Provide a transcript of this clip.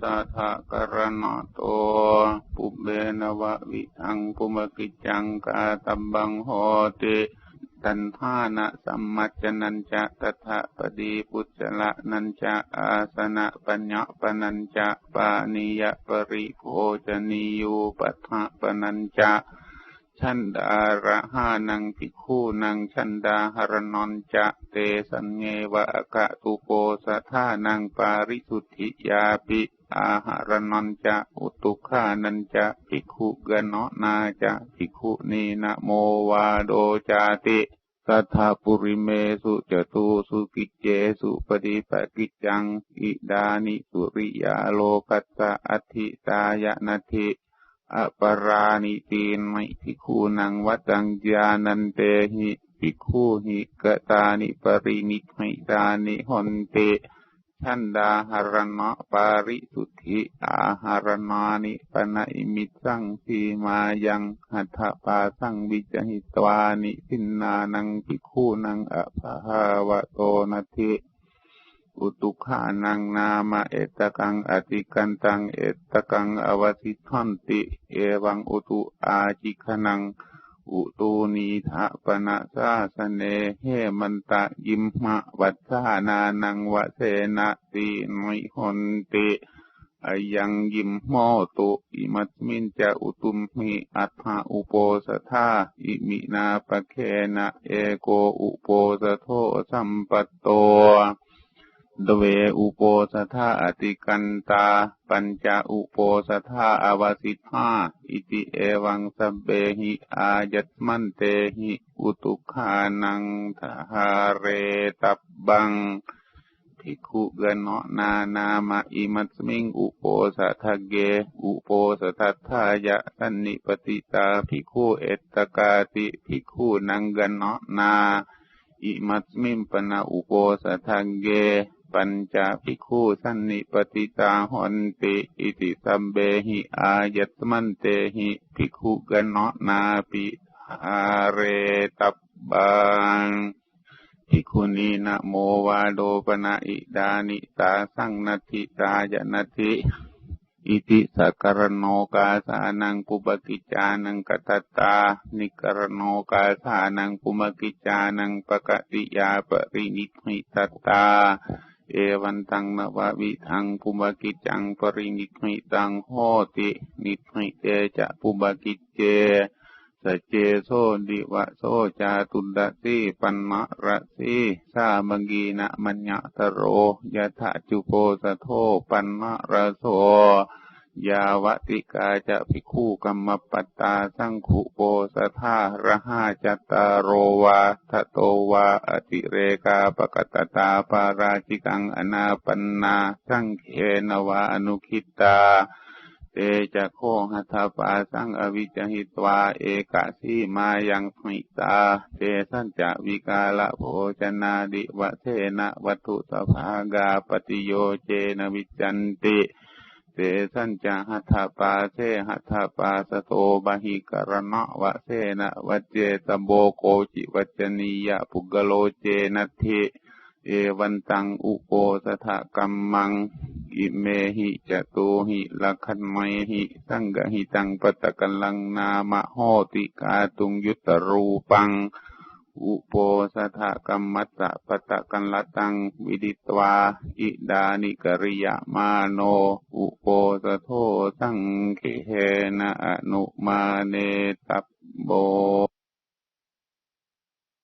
สัทธกรณโตปุเบนวะวิทังปุมกิจังกาตัมบังโหติตันทานะสัมมัจนัญจะตถะปดีปุจละนัญจะอาสนะปัญญปนัญจะปานิยปริโภจนิยูปัฏฐปนัญจะ ชันดาระหานังพิคูนังชันดาหรนนจะเตสัญเงวะกะตุโปสัทานังปาริสุทธิยาปิอาหารนันจะอุตุขานันจะพิคุกนนาจะพิคุนีนะโมวาโดจาติสัทธาปุริเมสุจตุสุกิจเจสุปฏิปกิจจังอิดานิสุริยาโลกัสสะอธิตายะนาทิ อปราณิตีนไมภิกขุนังวัตังญานันเตหิภิกขุหิกตานิปรินิไมตานิหนเตชันดาหารณะปาริสุทธิอาหารนานิปนะอิมิสังสีมายังหัตถปาสังวิจหิตวานิสินนานังภิกขุนังอภาวะโตนาทิ อุตุขานังนามาเอตกังอติกันตังเอตกังอวสิทันติ เอวังอุตุอาจิขนัง อุตูนีทะปนะสาสเนเฮมันตะยิมมะวัฏานานังวะเสนะตินิหนติอายังยิมโมตุอิมัตมินจะอุตุมหิอัฏฐาอุโปสธาอิมินาปะเคนะเอโกอุโปสโทสัมปตโต ดเวอุโปสถาอติกันตา ปัญจอุโปสถาอวสิทธาอิติเอวังสเบหิอายัตมันเตหิอุตุขานังทหาเรตับบังภิกขุกนนานามาอิมัสมิงอุโปสถเก อุโปสัทายะสันนิปติตาภิกขุเอตกาติภิกขุนังกนนา อิมัสมิงปนาอุโปสัทเก ปัญจภิกขุสันนิปติตาหนติอิติสัมเบหิอายัตมันเตหิภิกขุกนนาปิอาเรตับบังภิกขุนีนะโมวาโดปนาอิดานิตาสังนาทิตายนาทิอิติสักรโนกาสานังปุบกิจานังกตตา นิกรโนกาสานังปุมกิจานังปกติยาปรินิมิตตา เอวันตังนวะวิทังปุบกิจังปรินิมิตังโหตินิมิเตจะปุบกิจเจสเจโซดิวะโซจาตุดะสีปันมะระสีสามังกีนะมัญญะตโรยะทะจุโพสะโทปันมะระโส ยาวติกาจะภิกขุกรรมปัตตาสังขุโปสธาระหาจตารโรวาทโตวาอติเรกาปกตตาปาราชิกังอนาปันนาสังเคนวาอนุคิตาเตจะโคหัตปาสังอวิจหิตวาเอกะสีมายังมิตาเตสันจะวิกาละโภชนาดิวะเทนะวัตถุสภากาปฏิโยเจนวิจันติ เสสัญจหัตถปาเสหัตถปาสโตบาหิกรณะวะเสนะวัจเจตโบโกจิวัจนียะปุกโลเจนัทิเอวันตังอุโปสถกัมมัง อิเมหิจตุหิลัคันไมหิสังกหิตังปตะกัลังนามะโหติกาตุงยุตรูปัง อุโปสถกรรมัสสะปะตะกันละตัง วิดิตวา อิดานิกริยมาโน อุโปสโทสังเขนะอนุมาเน